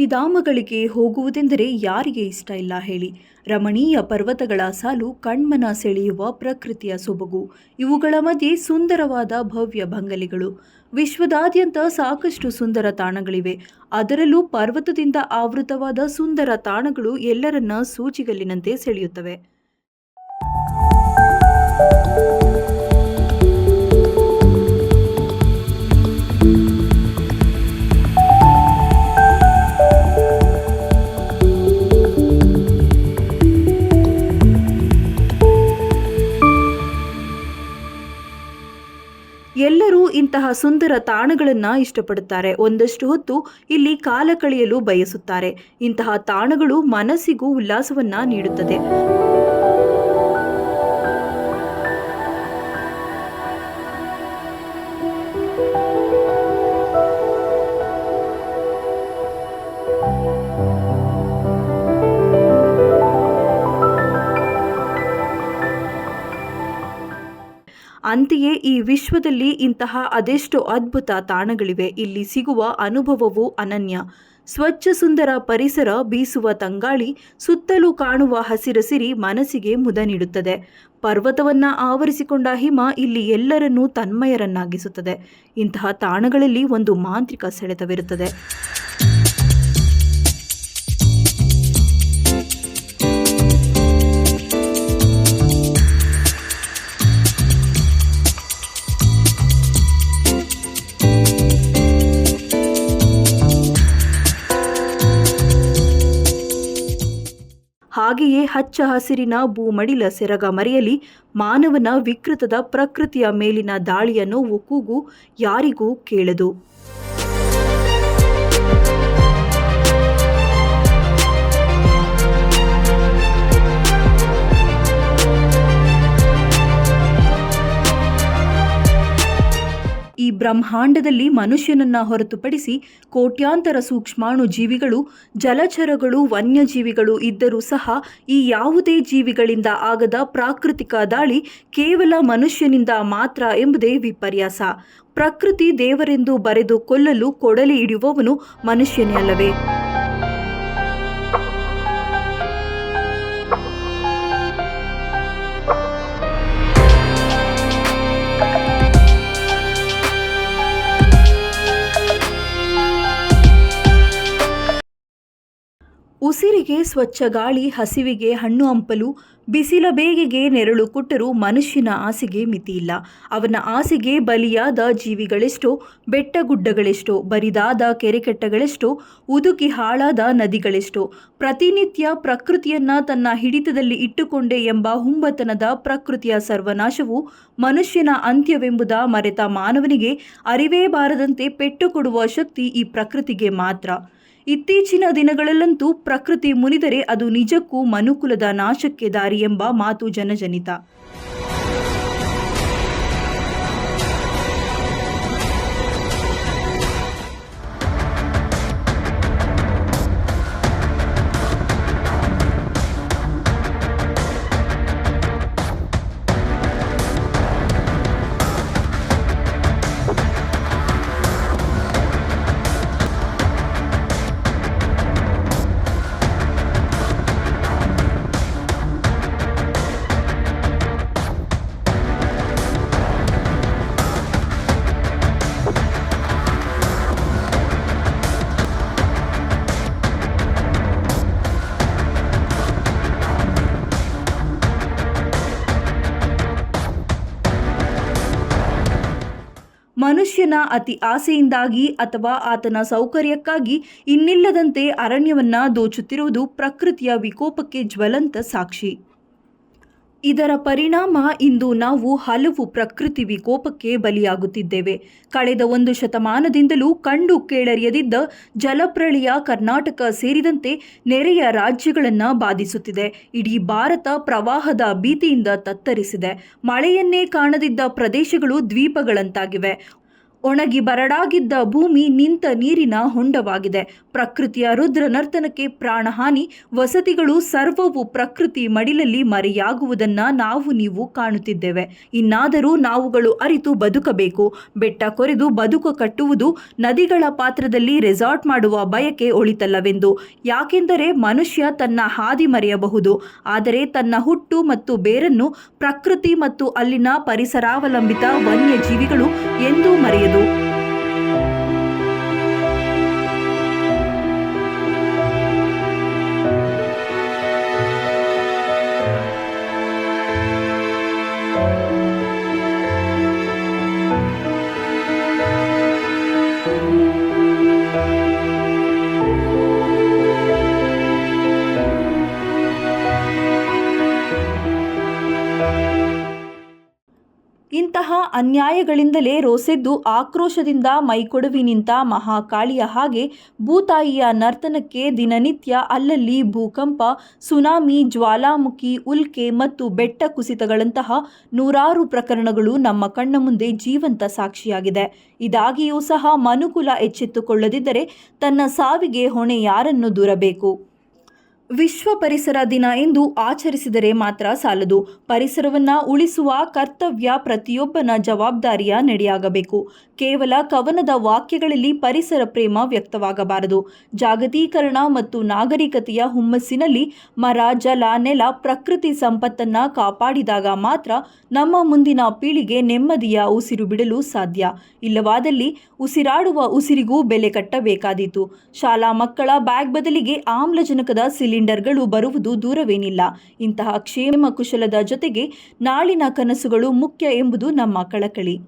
ಗಿರಿಧಾಮಗಳಿಗೆ ಹೋಗುವುದೆಂದರೆ ಯಾರಿಗೆ ಇಷ್ಟ ಇಲ್ಲ ಹೇಳಿ. ರಮಣೀಯ ಪರ್ವತಗಳ ಸಾಲು ಕಣ್ಮನ ಸೆಳೆಯುವ ಪ್ರಕೃತಿಯ ಸೊಬಗು. ಇವುಗಳ ಮಧ್ಯೆ ಸುಂದರವಾದ ಭವ್ಯ ಬಂಗಲೆಗಳು. ವಿಶ್ವದಾದ್ಯಂತ ಸಾಕಷ್ಟು ಸುಂದರ ತಾಣಗಳಿವೆ. ಅದರಲ್ಲೂ ಪರ್ವತದಿಂದ ಆವೃತವಾದ ಸುಂದರ ತಾಣಗಳು ಎಲ್ಲರನ್ನ ಸೂಚಿಗಲ್ಲಿನಂತೆ ಸೆಳೆಯುತ್ತವೆ. ಇಂತಹ ಸುಂದರ ತಾಣಗಳನ್ನು ಇಷ್ಟಪಡುತ್ತಾರೆ. ಒಂದಷ್ಟು ಹೊತ್ತು ಇಲ್ಲಿ ಕಾಲ ಕಳೆಯಲು ಬಯಸುತ್ತಾರೆ. ಇಂತಹ ತಾಣಗಳು ಮನಸ್ಸಿಗೂ ಉಲ್ಲಾಸವನ್ನ ನೀಡುತ್ತದೆ. ಅಂತೆಯೇ ಈ ವಿಶ್ವದಲ್ಲಿ ಇಂತಹ ಅದೆಷ್ಟು ಅದ್ಭುತ ತಾಣಗಳಿವೆ. ಇಲ್ಲಿ ಸಿಗುವ ಅನುಭವವು ಅನನ್ಯ. ಸ್ವಚ್ಛ ಸುಂದರ ಪರಿಸರ ಬೀಸುವ ತಂಗಾಳಿ ಸುತ್ತಲೂ ಕಾಣುವ ಹಸಿರಸಿರಿ ಮನಸ್ಸಿಗೆ ಮುದ ನೀಡುತ್ತದೆ. ಪರ್ವತವನ್ನ ಆವರಿಸಿಕೊಂಡ ಹಿಮ ಇಲ್ಲಿ ಎಲ್ಲರನ್ನೂ ತನ್ಮಯರನ್ನಾಗಿಸುತ್ತದೆ. ಇಂತಹ ತಾಣಗಳಲ್ಲಿ ಒಂದು ಮಾಂತ್ರಿಕ ಸೆಳೆತವಿರುತ್ತದೆ. ಹಾಗೆಯೇ ಹಚ್ಚ ಹಸಿರಿನ ಭೂಮಡಿಲ ಸೆರಗ ಮರೆಯಲಿ ಮಾನವನ ವಿಕೃತದ ಪ್ರಕೃತಿಯ ಮೇಲಿನ ದಾಳಿಯ ನೋವು ಕೂಗು ಯಾರಿಗೂ ಕೇಳದು. ಬ್ರಹ್ಮಾಂಡದಲ್ಲಿ ಮನುಷ್ಯನನ್ನ ಹೊರತುಪಡಿಸಿ ಕೋಟ್ಯಾಂತರ ಸೂಕ್ಷ್ಮಾಣು ಜೀವಿಗಳು, ಜಲಚರಗಳು, ವನ್ಯಜೀವಿಗಳು ಇದ್ದರೂ ಸಹ ಈ ಯಾವುದೇ ಜೀವಿಗಳಿಂದ ಆಗದ ಪ್ರಾಕೃತಿಕ ದಾಳಿ ಕೇವಲ ಮನುಷ್ಯನಿಂದ ಮಾತ್ರ ಎಂಬುದೇ ವಿಪರ್ಯಾಸ. ಪ್ರಕೃತಿ ದೇವರೆಂದು ಬರೆದು ಕೊಲ್ಲಲು ಕೊಡಲಿ ಹಿಡಿಯುವವನು ಮನುಷ್ಯನೇ ಅಲ್ಲವೇ? ಉಸಿರಿಗೆ ಸ್ವಚ್ಛ ಗಾಳಿ, ಹಸಿವಿಗೆ ಹಣ್ಣು ಹಂಪಲು, ಬಿಸಿಲ ಬೇಗೆಗೆ ನೆರಳು ಕೊಟ್ಟರೂ ಮನುಷ್ಯನ ಆಸೆಗೆ ಮಿತಿಯಿಲ್ಲ ಅವನ ಆಸೆಗೆ ಬಲಿಯಾದ ಜೀವಿಗಳೆಷ್ಟೋ, ಬೆಟ್ಟಗುಡ್ಡಗಳೆಷ್ಟೋ, ಬರಿದಾದ ಕೆರೆಕಟ್ಟೆಗಳೆಷ್ಟೋ, ಉದುಕಿ ಹಾಳಾದ ನದಿಗಳೆಷ್ಟೋ, ಪ್ರತಿನಿತ್ಯ ಪ್ರಕೃತಿಯನ್ನ ತನ್ನ ಹಿಡಿತದಲ್ಲಿ ಇಟ್ಟುಕೊಂಡೆ ಎಂಬ ಹುಂಬತನದ ಪ್ರಕೃತಿಯ ಸರ್ವನಾಶವು ಮನುಷ್ಯನ ಅಂತ್ಯವೆಂಬುದ ಮರೆತ ಮಾನವನಿಗೆ ಅರಿವೇ ಬಾರದಂತೆ ಪೆಟ್ಟು ಕೊಡುವ ಶಕ್ತಿ ಈ ಪ್ರಕೃತಿಗೆ ಮಾತ್ರ. ಇತ್ತೀಚಿನ ದಿನಗಳಲ್ಲಂತೂ ಪ್ರಕೃತಿ ಮುನಿದರೆ ಅದು ನಿಜಕ್ಕೂ ಮನುಕುಲದ ನಾಶಕ್ಕೆ ದಾರಿ ಎಂಬ ಮಾತು ಜನಜನಿತ. ಮನುಷ್ಯನ ಅತಿ ಆಸೆಯಿಂದಾಗಿ ಅಥವಾ ಆತನ ಸೌಕರ್ಯಕ್ಕಾಗಿ ಇನ್ನಿಲ್ಲದಂತೆ ಅರಣ್ಯವನ್ನ ದೋಚುತ್ತಿರುವುದು ಪ್ರಕೃತಿಯ ವಿಕೋಪಕ್ಕೆ ಜ್ವಲಂತ ಸಾಕ್ಷಿ. ಇದರ ಪರಿಣಾಮ ಇಂದು ನಾವು ಹಲವು ಪ್ರಕೃತಿ ವಿಕೋಪಕ್ಕೆ ಬಲಿಯಾಗುತ್ತಿದ್ದೇವೆ. ಕಳೆದ ಒಂದು ಶತಮಾನದಿಂದಲೂ ಕಂಡು ಕೇಳರಿಯದಿದ್ದ ಜಲಪ್ರಳಯ ಕರ್ನಾಟಕ ಸೇರಿದಂತೆ ನೆರೆಯ ರಾಜ್ಯಗಳನ್ನು ಬಾಧಿಸುತ್ತಿದೆ. ಇಡೀ ಭಾರತ ಪ್ರವಾಹದ ಭೀತಿಯಿಂದ ತತ್ತರಿಸಿದೆ. ಮಳೆಯನ್ನೇ ಕಾಣದಿದ್ದ ಪ್ರದೇಶಗಳು ದ್ವೀಪಗಳಂತಾಗಿವೆ. ಒಣಗಿ ಬರಡಾಗಿದ್ದ ಭೂಮಿ ನಿಂತ ನೀರಿನ ಹೊಂಡವಾಗಿದೆ. ಪ್ರಕೃತಿಯ ರುದ್ರ ನರ್ತನಕ್ಕೆ ಪ್ರಾಣಹಾನಿ, ವಸತಿಗಳು ಸರ್ವವು ಪ್ರಕೃತಿ ಮಡಿಲಲ್ಲಿ ಮರೆಯಾಗುವುದನ್ನು ನಾವು ನೀವು ಕಾಣುತ್ತಿದ್ದೇವೆ. ಇನ್ನಾದರೂ ನಾವುಗಳು ಅರಿತು ಬದುಕಬೇಕು. ಬೆಟ್ಟ ಕೊರೆದು ಬದುಕು ಕಟ್ಟುವುದು ನದಿಗಳ ಪಾತ್ರದಲ್ಲಿ ರೆಸಾರ್ಟ್ ಮಾಡುವ ಬಯಕೆ ಒಳಿತಲ್ಲವೆಂದು. ಯಾಕೆಂದರೆ ಮನುಷ್ಯ ತನ್ನ ಹಾದಿ ಮರೆಯಬಹುದು. ಆದರೆ ತನ್ನ ಹುಟ್ಟು ಮತ್ತು ಬೇರನ್ನು ಪ್ರಕೃತಿ ಮತ್ತು ಅಲ್ಲಿನ ಪರಿಸರಾವಲಂಬಿತ ವನ್ಯಜೀವಿಗಳು ಎಂದೂ ಮರೆಯದು. ಇಂತಹ ಅನ್ಯಾಯಗಳಿಂದಲೇ ರೋಸೆದ್ದು ಆಕ್ರೋಶದಿಂದ ಮೈಕೊಡವಿ ನಿಂತ ಮಹಾಕಾಳಿಯ ಹಾಗೆ ಭೂತಾಯಿಯ ನರ್ತನಕ್ಕೆ ದಿನನಿತ್ಯ ಅಲ್ಲಲ್ಲಿ ಭೂಕಂಪ, ಸುನಾಮಿ, ಜ್ವಾಲಾಮುಖಿ, ಉಲ್ಕೆ ಮತ್ತು ಬೆಟ್ಟ ಕುಸಿತಗಳಂತಹ ನೂರಾರು ಪ್ರಕರಣಗಳು ನಮ್ಮ ಕಣ್ಣ ಮುಂದೆ ಜೀವಂತ ಸಾಕ್ಷಿಯಾಗಿದೆ. ಇದಾಗಿಯೂ ಸಹ ಮನುಕುಲ ಎಚ್ಚೆತ್ತುಕೊಳ್ಳದಿದ್ದರೆ ತನ್ನ ಸಾವಿಗೆ ಹೊಣೆ ಯಾರನ್ನು ದೂರಬೇಕು? ವಿಶ್ವ ಪರಿಸರ ದಿನ ಎಂದು ಆಚರಿಸಿದರೆ ಮಾತ್ರ ಸಾಲದು. ಪರಿಸರವನ್ನ ಉಳಿಸುವ ಕರ್ತವ್ಯ ಪ್ರತಿಯೊಬ್ಬನ ಜವಾಬ್ದಾರಿಯ ನಡೆಯಾಗಬೇಕು. ಕೇವಲ ಕವನದ ವಾಕ್ಯಗಳಲ್ಲಿ ಪರಿಸರ ಪ್ರೇಮ ವ್ಯಕ್ತವಾಗಬಾರದು. ಜಾಗತೀಕರಣ ಮತ್ತು ನಾಗರಿಕತೆಯ ಹುಮ್ಮಸ್ಸಿನಲ್ಲಿ ಮರ, ಜಲ, ನೆಲ, ಪ್ರಕೃತಿ ಸಂಪತ್ತನ್ನ ಕಾಪಾಡಿದಾಗ ಮಾತ್ರ ನಮ್ಮ ಮುಂದಿನ ಪೀಳಿಗೆ ನೆಮ್ಮದಿಯ ಉಸಿರು ಬಿಡಲು ಸಾಧ್ಯ. ಇಲ್ಲವಾದಲ್ಲಿ ಉಸಿರಾಡುವ ಉಸಿರಿಗೂ ಬೆಲೆ ಕಟ್ಟಬೇಕಾದೀತು. ಶಾಲಾ ಮಕ್ಕಳ ಬ್ಯಾಗ್ ಬದಲಿಗೆ ಆಮ್ಲಜನಕದ ಸಿಲಿಂಡರ್ಗಳು ಬರುವುದು ದೂರವೇನಿಲ್ಲ. ಇಂತಹ ಕ್ಷೇಮ ಕುಶಲದ ಜೊತೆಗೆ ನಾಳಿನ ಕನಸುಗಳು ಮುಖ್ಯ ಎಂಬುದು ನಮ್ಮ ಕಳಕಳಿ.